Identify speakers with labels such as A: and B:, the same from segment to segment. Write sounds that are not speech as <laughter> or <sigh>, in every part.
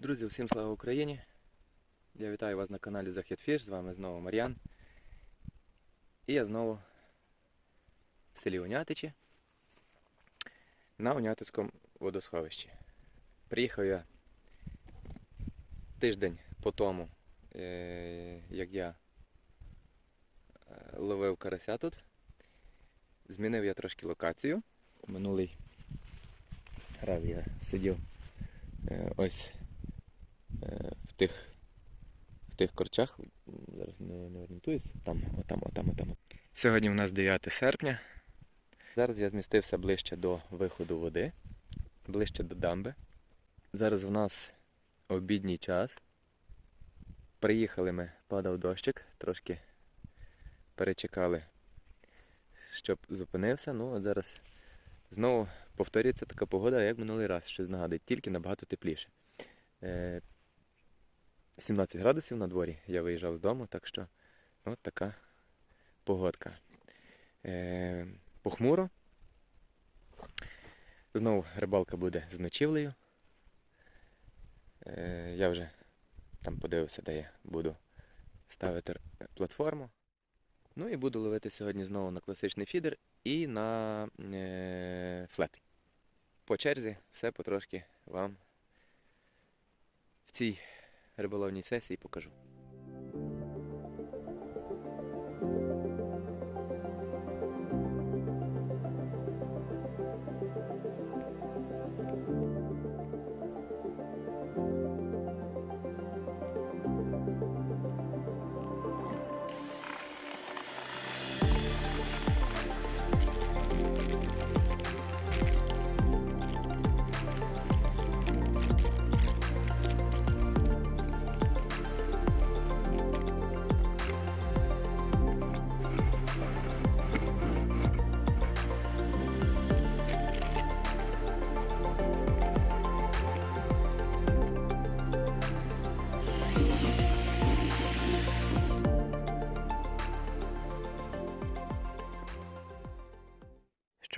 A: Друзі, всім слава Україні! Я вітаю вас на каналі Захід Фіш, з вами знову Мар'ян. І я знову в селі Унятичі на Унятицькому водосховищі. Приїхав я тиждень по тому, е, як я е, ловив карася тут. Змінив я трошки локацію. Минулий раз я сидів е, ось в тих, в тих корчах. Зараз не, не орієнтуюсь. Там, отам, отам, отам. Сьогодні у нас 9 серпня. Зараз я змістився ближче до виходу води, ближче до дамби. Зараз у нас обідній час. Приїхали ми, падав дощик, трошки перечекали, щоб зупинився. Ну, от зараз знову повторюється така погода, як минулий раз, щось нагадує, тільки набагато тепліше. Е, 17 градусів на дворі. Я виїжджав з дому, так що от така погодка. Е, похмуро. Знову рибалка буде з ночівлею. Е, я вже там подивився, де я буду ставити платформу. Ну і буду ловити сьогодні знову на класичний фідер і на е, флет. По черзі все потрошки вам в цій риболовній сесії покажу.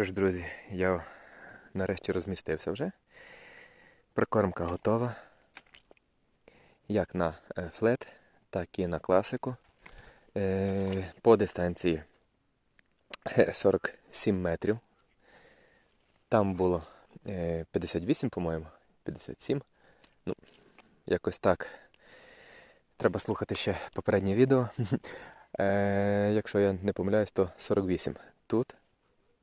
A: Що ж, друзі, я нарешті розмістився вже. Прикормка готова. Як на е, флет, так і на класику. Е, По дистанції е, 47 метрів. Там було е, 58, по-моєму, 57. Ну, якось так. Треба слухати ще попереднє відео. <laughs> Е, Якщо я не помиляюсь, то 48 тут.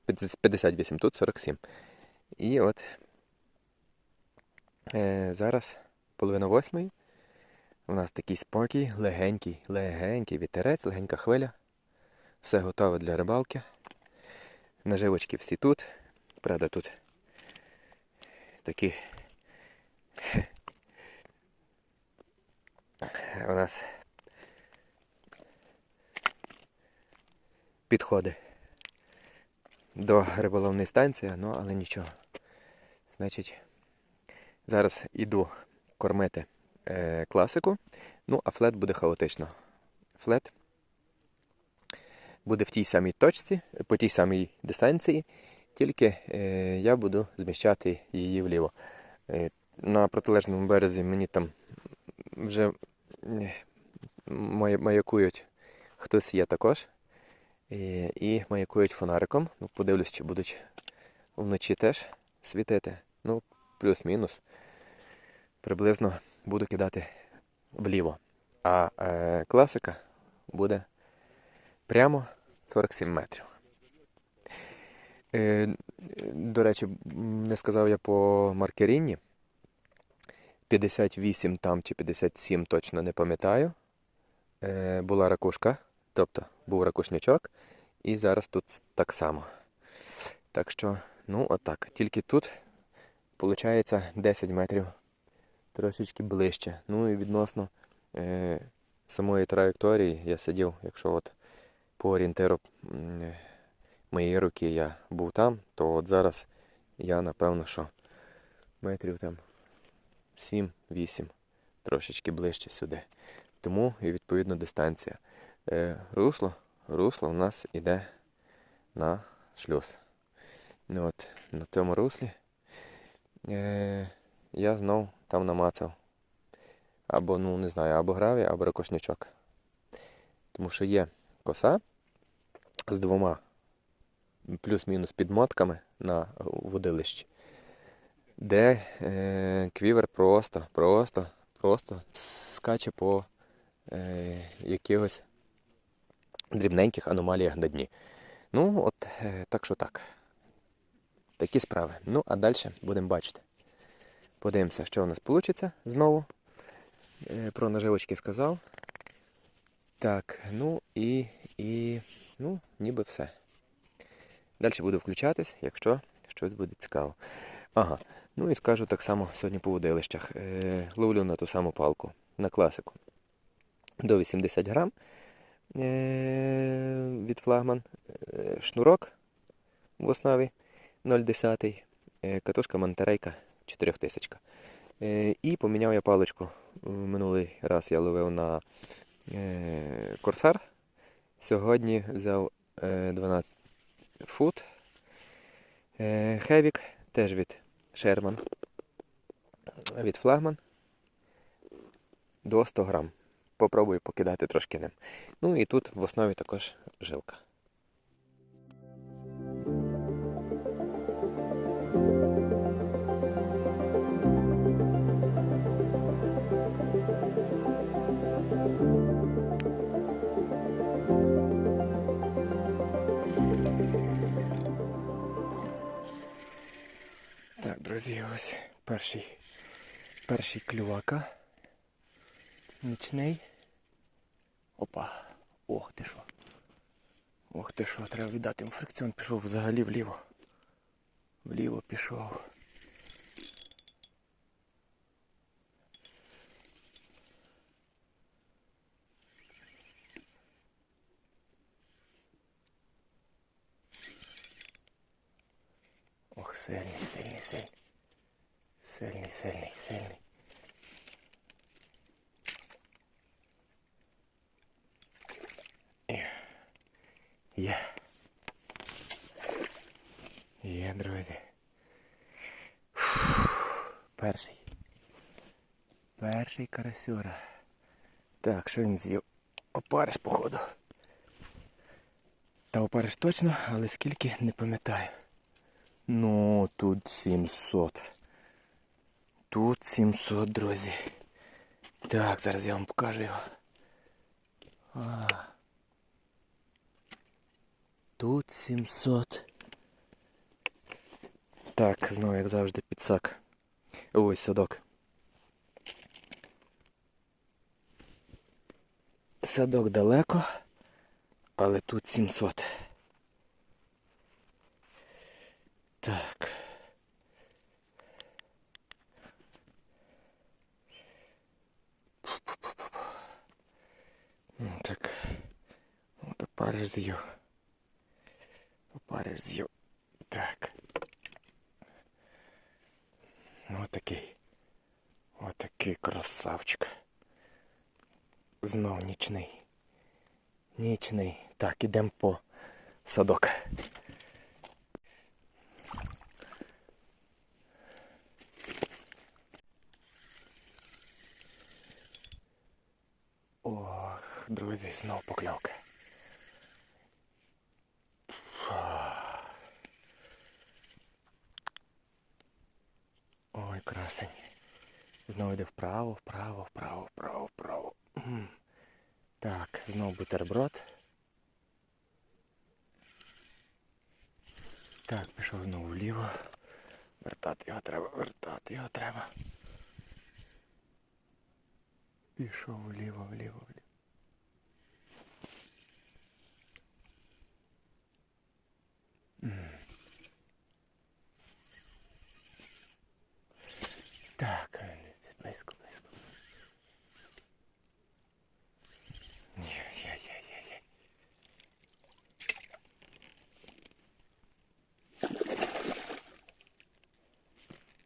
A: 58, тут 47. І от е, зараз половина восьмої. У нас такий спокій, легенький, легенький вітерець, легенька хвиля. Все готове для рибалки. Наживочки всі тут. Правда, тут такі у нас підходи до риболовної станції, ну але нічого. Значить, зараз іду кормити е, класику, ну а флет буде хаотично. Флет буде в тій самій точці, по тій самій дистанції, тільки е, я буду зміщати її вліво. Е, на протилежному березі мені там вже е, маякують хтось є також. І, і маякують фонариком. Ну, подивлюсь, чи будуть вночі теж світити. Ну, плюс-мінус. Приблизно буду кидати вліво. А е, класика буде прямо 47 метрів. Е, до речі, не сказав я по маркерінні. 58 там чи 57 точно не пам'ятаю. Е, була ракушка, тобто був ракушнячок, і зараз тут так само. Так що, ну, отак. Тільки тут, виходить, 10 метрів трошечки ближче. Ну і відносно е, самої траєкторії я сидів, якщо от по орієнтиру е, моєї руки я був там, то от зараз я напевно, що метрів там 7-8, трошечки ближче сюди. Тому і відповідно дистанція. Е, русло, русло у нас іде на шлюз. Ну от, на цьому руслі е, я знов там намацав або, ну не знаю, або гравій, або ракошнячок. Тому що є коса з двома плюс-мінус підмотками на водилищі, де е, квівер просто, просто, просто скаче по е, якихось дрібненьких аномаліях на дні. Ну, от е, так що так. Такі справи. Ну, а далі будемо бачити. Подивимося, що у нас вийде знову. Е, Про наживочки сказав. Так, ну і, і ну, ніби все. Далі буду включатись, якщо щось буде цікаво. Ага, ну і скажу так само сьогодні по водилищах. Е, ловлю на ту саму палку, на класику. До 80 грам від флагман. Е, шнурок в основі 0,10. Е, катушка Монтерейка 4000. Е, і поміняв я паличку. Минулий раз я ловив на е, Корсар. Сьогодні взяв е, 12 фут. Е, Хевік теж від Sherman. Від флагман до 100 грам. Попробую покидати трошки ним. Ну і тут в основі також жилка. Так, друзі, ось перший, перший клювака. Нічний. Опа. Ох ти що. Ох ти що, треба віддати йому фрикціон, пішов взагалі вліво. Вліво пішов. Ох, сильний, сильний, сильний. Сильний, сильний, сильний. Є. Є, друзі. Фух, Перший. Перший карасюра. Так, що він з'їв? Опариш, походу. Та опариш точно, але скільки не пам'ятаю. Ну, тут 700. Тут 700, друзі. Так, зараз я вам покажу його. А. Тут 700. Так, знову, як завжди, підсак. Ось садок. Садок далеко, але тут 700. Так. Ну, Так. От опариш з'їв. Опариш з'їв. Так. Отакий. Отакий красавчик. Знов нічний. Нічний. Так, ідемо по садок. Ох, друзі, знов покльовка. Ой, красень. Знову йде вправо, вправо, вправо, вправо, вправо. Так, знову бутерброд. Так, пішов знову вліво. Вертати його треба, вертати його треба. Пішов вліво, вліво, вліво. Так,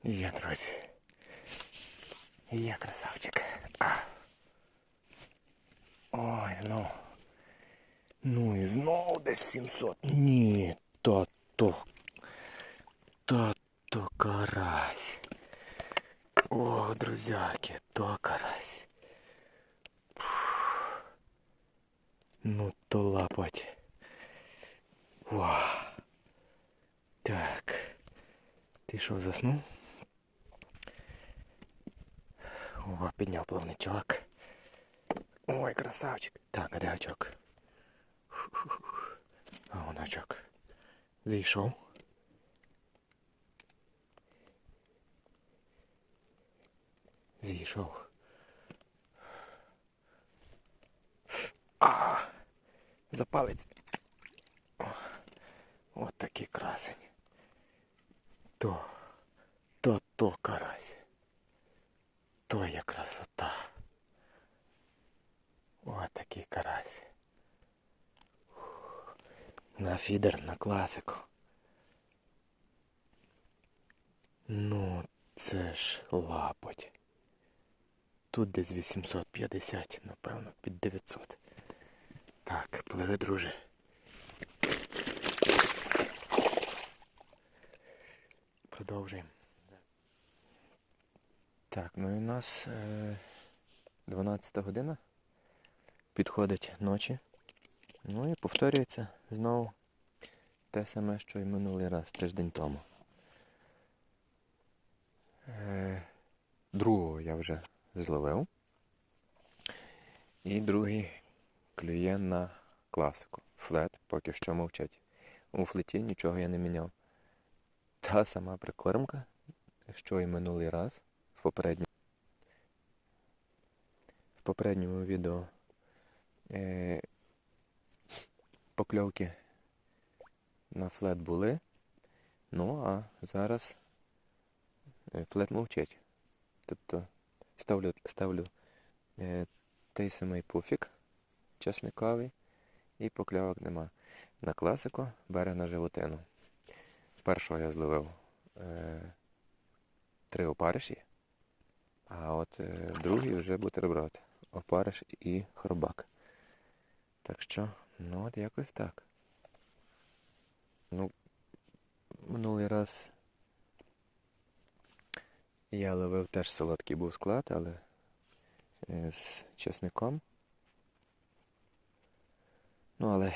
A: Я трусь, я красавчик. А. Ой, знал, Ну и знал десь 700. Ні, то то. То то карась. О, друзьяки, то карась. Ну то лапать. О. Так. Ты что заснул? О, підняв плавничок. Ой, красавчик. Так, а де гачок? А вон гачок. Зійшов. Зійшов. А, запалець. От такий красень. То, то, то карась. То красота. О, такий карась. На фідер, на класику. Ну, це ж лапоть. Тут десь 850, напевно, під 900. Так, пливи, друже. Продовжуємо. Так, ну і у нас е, 12 година. Підходить ночі. Ну і повторюється знову те саме, що і минулий раз, тиждень тому. Е, другого я вже зловив. І другий клює на класику. Флет поки що мовчать. У флеті нічого я не міняв. Та сама прикормка, що і минулий раз в попередньому, в попередньому відео е, покльовки на флет були. Ну а зараз е, флет мовчить. Тобто ставлю, ставлю е, той самий пуфік часниковий і покльовок нема. На класику бере на животину. Першого я зловив е, три опариші, а от е, другий вже бутерброд. Опариш і хробак. Так що, ну от якось так. Ну, минулий раз я ловив теж солодкий був склад, але е, з чесником. Ну, але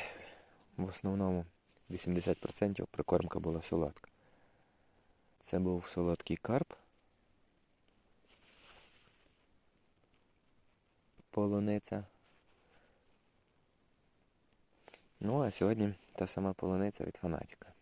A: в основному 80% прикормка була солодка. Це був солодкий карп. Полуниця. Ну, а сьогодні та сама полуниця від фанатіка.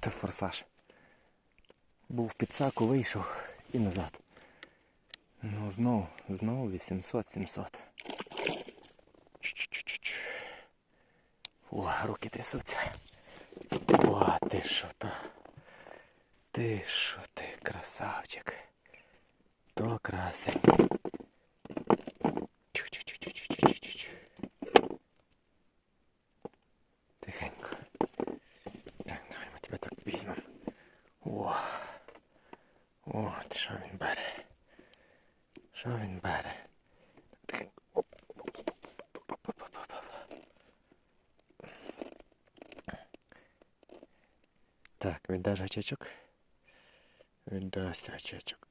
A: Це форсаж. Був в підсаку, вийшов і назад. Ну, знову, знову 800-700. Чч-чч-чч. О, руки трясуться. О, ти що то? Ти що ти, красавчик? То красень. 푸른 바람 Так, винда зачечек. Винда зачечек.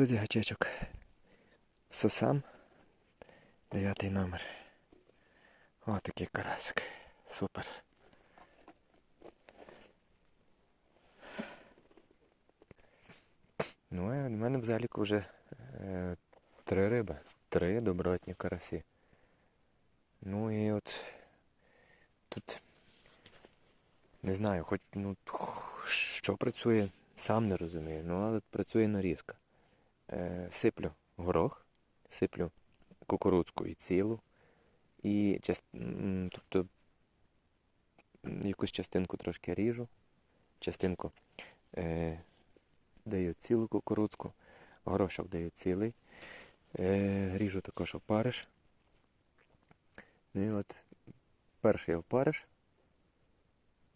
A: Друзі, гачечок. Сосам. Дев'ятий номер. О, такий карасик. Супер. Ну, а в мене в заліку вже е, три риби. Три добротні карасі. Ну і от тут не знаю, хоч ну що працює, сам не розумію. Ну, але працює нарізка. Е, сиплю горох, сиплю кукурудзку і цілу. І част... тобто якусь частинку трошки ріжу, частинку е, даю цілу кукурудзку, горошок даю цілий. Е, ріжу також опариш. Ну і от перший опариш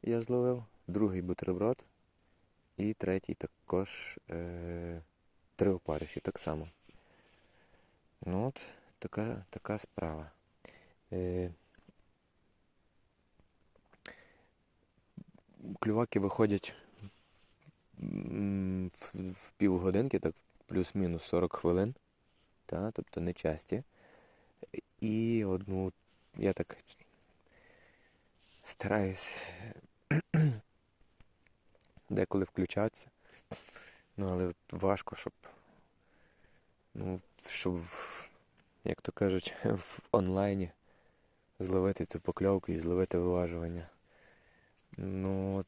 A: я зловив, другий бутерброд і третій також е, три опариші так само. Ну от така, така справа. Е, клюваки виходять в, півгодинки, так плюс-мінус 40 хвилин. Та, тобто не часті. І одну я так стараюсь <coughs> деколи включатися. Ну, але важко, щоб. Ну, щоб, як то кажуть, <laughs> в онлайні зловити цю покльовку і зловити виважування. Ну,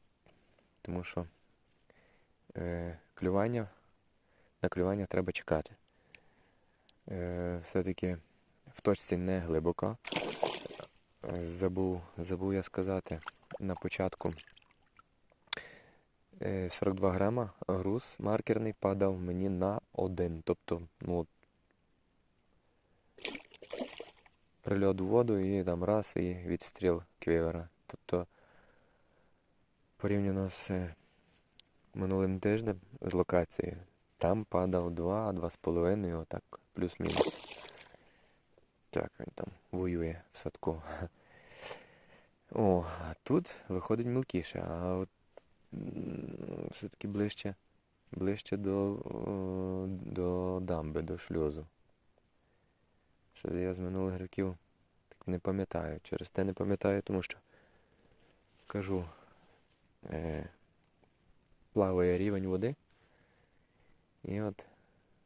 A: тому що е, клювання, на клювання треба чекати. Е, все-таки в точці не глибоко. Забув, забув я сказати на початку. Е, 42 грама груз маркерний падав мені на один. Тобто, ну, от, прильот в воду і там раз, і відстріл квівера. Тобто, порівняно з е, минулим тижнем з локацією, там падав 2, 2,5, отак, плюс-мінус. Так, він там воює в садку. <laughs> О, а тут виходить мілкіше, а от все-таки ближче, ближче до, до дамби, до шлюзу. Що я з минулих років так не пам'ятаю. Через те не пам'ятаю, тому що кажу, е, плаває рівень води. І от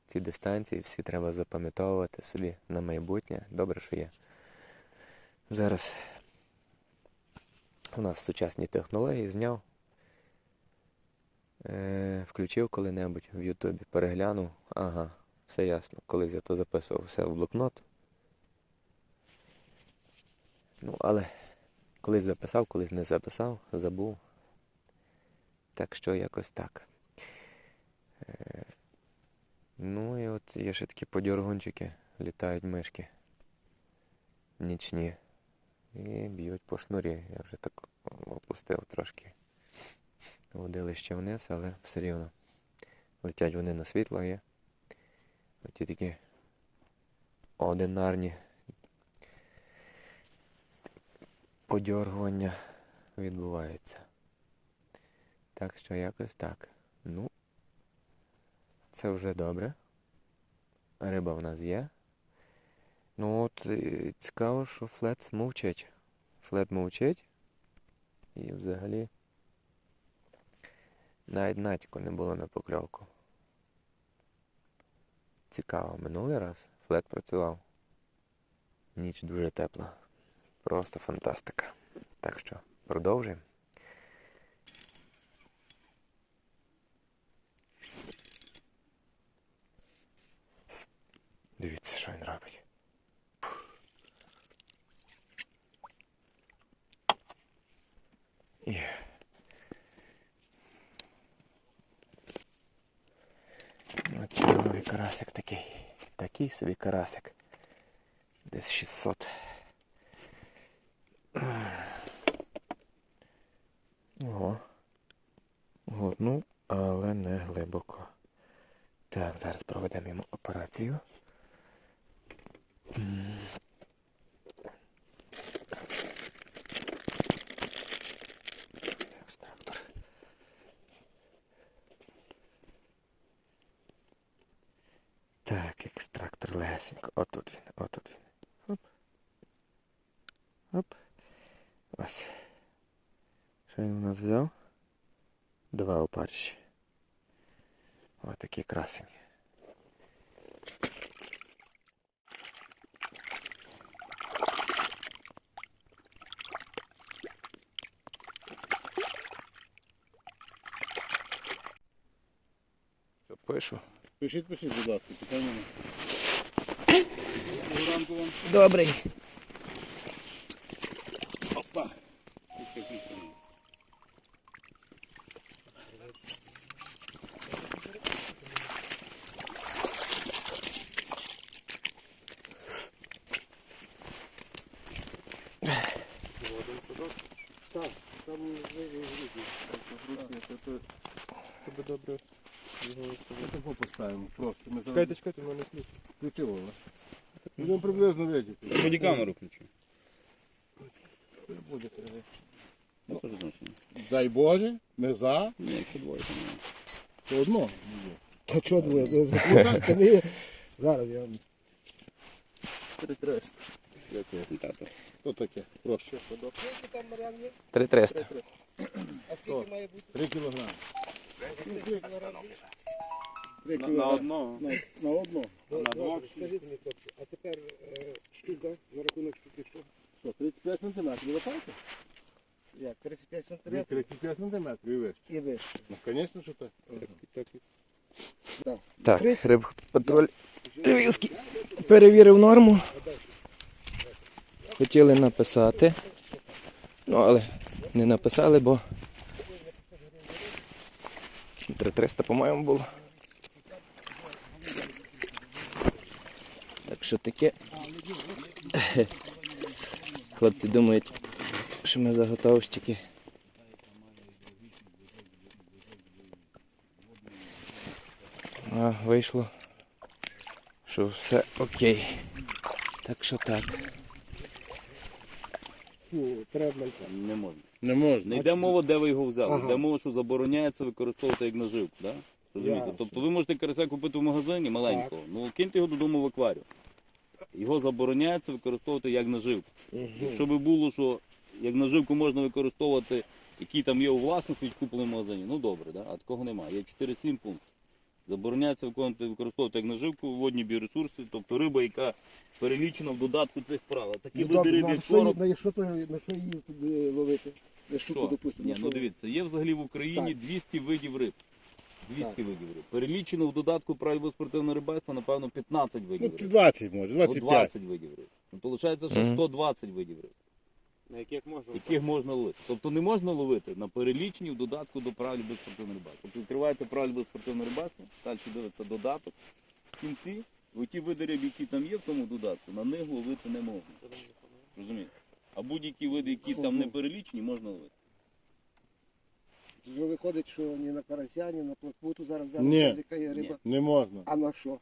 A: ці дистанції всі треба запам'ятовувати собі на майбутнє. Добре, що є. Зараз у нас сучасні технології зняв. Е, включив коли-небудь в Ютубі, переглянув. Ага, все ясно. Колись я то записував все в блокнот. Ну, але колись записав, колись не записав, забув. Так що якось так. Е, Ну і от є ще такі подьоргунчики, літають мишки нічні. І б'ють по шнурі. Я вже так опустив трошки водилище вниз, але все рівно. Летять вони на світло є. Оті такі одинарні подьоргування відбуваються. Так що якось так. Ну, це вже добре. Риба в нас є. Ну от е, цікаво, що флет мовчить. Флет мовчить. І взагалі навіть натяку не було на покльовку. Цікаво, минулий раз флет працював. Ніч дуже тепла. Просто фантастика. Так що продовжуємо. Дивіться, що він робить. І... От черговий карасик такий. Такий собі карасик. Десь 600. Ого. От, ну, але не глибоко. Так, зараз проведемо йому операцію. Екстрактор. Так, екстрактор лесенько. Отут він, отут він. Оп. Оп. Ось. Що він у нас взяв? Два опарші. Ось такі красені. Що пишу?
B: Пишіть, пишіть, будь ласка, питання.
A: Добрий.
B: Опа.
C: Тебе добре його
B: Тако поставимо, просто. Ми
C: Чекайте,
B: зараз
C: чекайте, в мене ключ.
B: включимо. Будемо приблизно видіти.
D: Бодікамеру включи.
B: Буде перевірити.
D: Ну, що значення?
B: Дай Боже, не за,
D: Ні, якщо двоє, то ні.
B: то одно.
C: Та що двоє? <laughs> Зараз я вам.
B: Перекрест. Яке?
D: Тато.
B: Що таке? Проще.
C: Скільки там Мар'ян є?
A: 3300.
C: А скільки має бути?
B: Три кілограми. Три
D: На, на
B: кілограми.
D: одного.
B: На, на одно.
D: На
C: Добре,
D: двох.
C: Скажіть мені, хлопці, а тепер е, штука, на рахунок штуки що?
B: Що, 35 сантиметрів, лопайте?
C: Як, 35
B: Від
C: сантиметрів
B: 35 сантиметрів і вище.
C: і вище.
B: Ну, звісно, що так.
A: Так, рибпатруль Львівський перевірив норму. Хотіли написати. Ну, але не написали, бо 3300, по-моєму, було. Так що таке. Хлопці думають, що ми заготовщики. А вийшло, що все окей. Так що так.
C: Треба.
D: Не можна.
B: Не можна.
D: Не йде мова, де ви його взяли.
C: Ага.
D: Йде мова, що забороняється використовувати як наживку. Да? Розумієте? Тобто ви можете карася купити в магазині маленького, ну киньте його додому в акваріум. Його забороняється використовувати як наживку. Якщо би було, що як наживку можна використовувати, які там є у власності купленому в магазині, ну добре, да? а такого немає. Є 4-7 пунктів. Забороняється використовувати як наживку водні біоресурси, тобто риба, яка перелічена в додатку цих правил. Такі
C: Ну,
D: види риб, як короб,
C: на що то- на що її туди ловити? На штуку,
D: Що?
C: допустимо.
D: Ні,
C: на
D: ну дивіться, є взагалі в Україні
C: Так.
D: 200 видів риб. 200
C: Так.
D: видів риб. Перелічено в додатку правил спортивного рибальства, напевно, 15
B: Ну,
D: видів риб.
B: 20 може,
D: Ну,
B: 25.
D: 20 видів риб. Ну, виходить, що
A: Мгм.
D: 120 видів риб,
C: На яких можна?
D: яких можна ловити. Тобто не можна ловити на переліченні в додатку до правил безспортивного рибальства. Тобто відкриваєте правила безспортивного рибальства, далі дивиться додаток. В кінці, ви ті види риб, які там є в тому додатку, на них ловити не можна. Розумієте? А будь-які види, які там не перелічені, можна ловити.
C: Вже виходить, що ні на карася, ні на плотвуту зараз яка є риба.
B: Не можна.
C: А на що?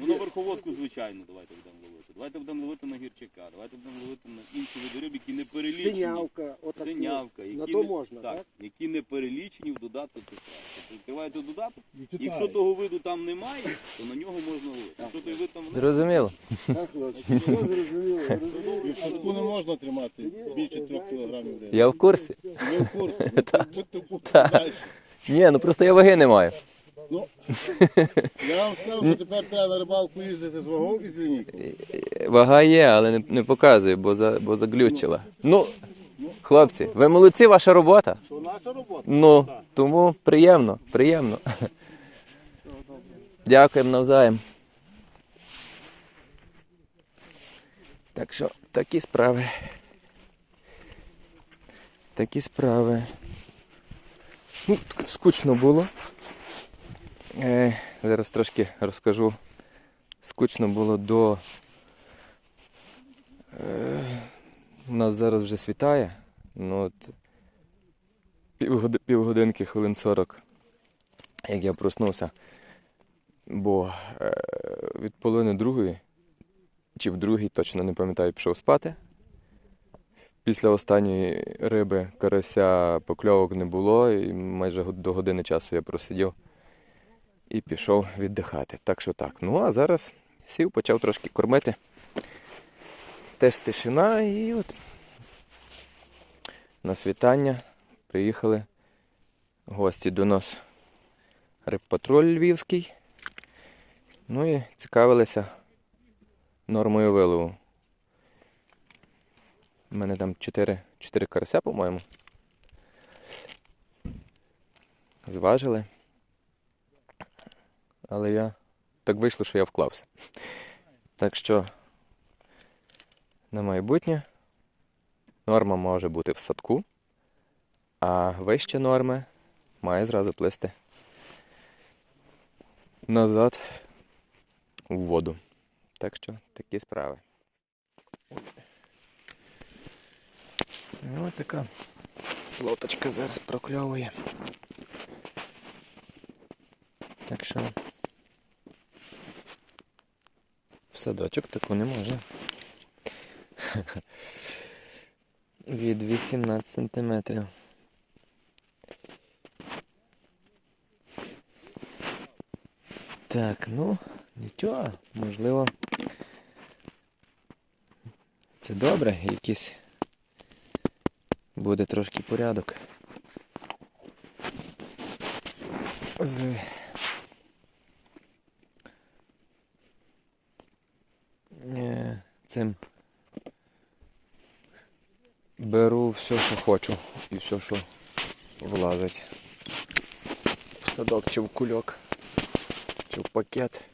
D: Ну на верховодку, звичайно, давайте будемо ловити. Давайте будемо ловити на гірчака, давайте будемо ловити на інші види риб, які не перелічені.
C: Синявка, отак.
D: Синявка, які
C: На
D: не,
C: можна,
D: так,
C: так?
D: які не перелічені в додатку ЦСА. Тобто відкриваєте додаток, якщо того виду там немає, то на нього можна ловити. Якщо той вид там
A: Зрозуміло.
C: Так, хлопці, <laughs> все зрозуміло,
B: І в садку не можна тримати більше 3 кілограмів.
A: Я в курсі.
B: Ви в курсі? Будьте в курсі.
A: Ні, ну просто я ваги не маю.
B: Ну, <laughs> я вам скажу, що тепер треба на рибалку їздити з вагов і з лінійкою.
A: Вага є, але не, не показую, бо, за, бо заглючила. Ну, хлопці, ви молодці, ваша робота.
B: Це наша робота.
A: Ну, тому приємно, приємно. <laughs> Дякуємо навзаєм. Так що, такі справи. Такі справи. Ну, скучно було. Е, зараз трошки розкажу. Скучно було до. Е, у нас зараз вже світає. Ну, от, півгоди, півгодинки, хвилин 40, як я проснувся. Бо е, від половини другої, чи в другій, точно не пам'ятаю, пішов спати. Після останньої риби карася покльовок не було, і майже до години часу я просидів. І пішов віддихати. Так що так. Ну а зараз сів, почав трошки кормити. Теж тишина і от на світання приїхали гості до нас. Рибпатруль львівський. Ну і цікавилися нормою вилову. У мене там 4, 4 карася, по-моєму. Зважили. Але я так вийшло, що я вклався. Так що на майбутнє норма може бути в садку, а вище норми має зразу плисти назад в воду. Так що такі справи. Ось така лоточка зараз прокльовує. Так що в садочок таку не може. <laughs> Від 18 сантиметрів. Так, ну, нічого, можливо. Це добре, якийсь буде трошки порядок. З е, цим беру все, що хочу, і все, що влазить. В садок чи в кульок, чи в пакет.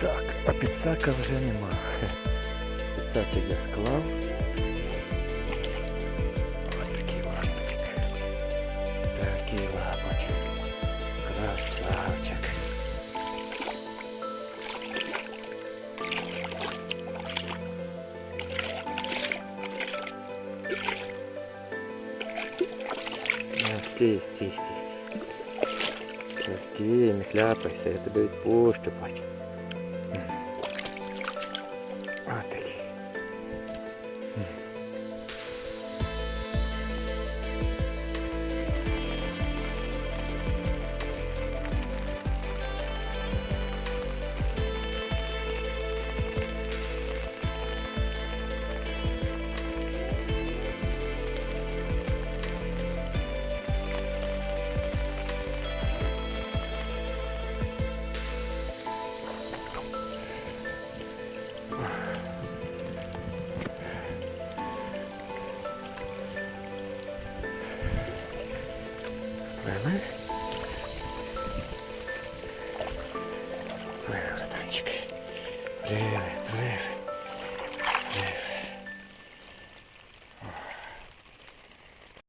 A: Так, а підсака вже нема. Підсачок я склав. Ось такий лапотик. Такий лапотик. Красавчик. Ну, стій, стій, стій, стій. Ну, стій, не хляпайся, я тебе відпущу, бач.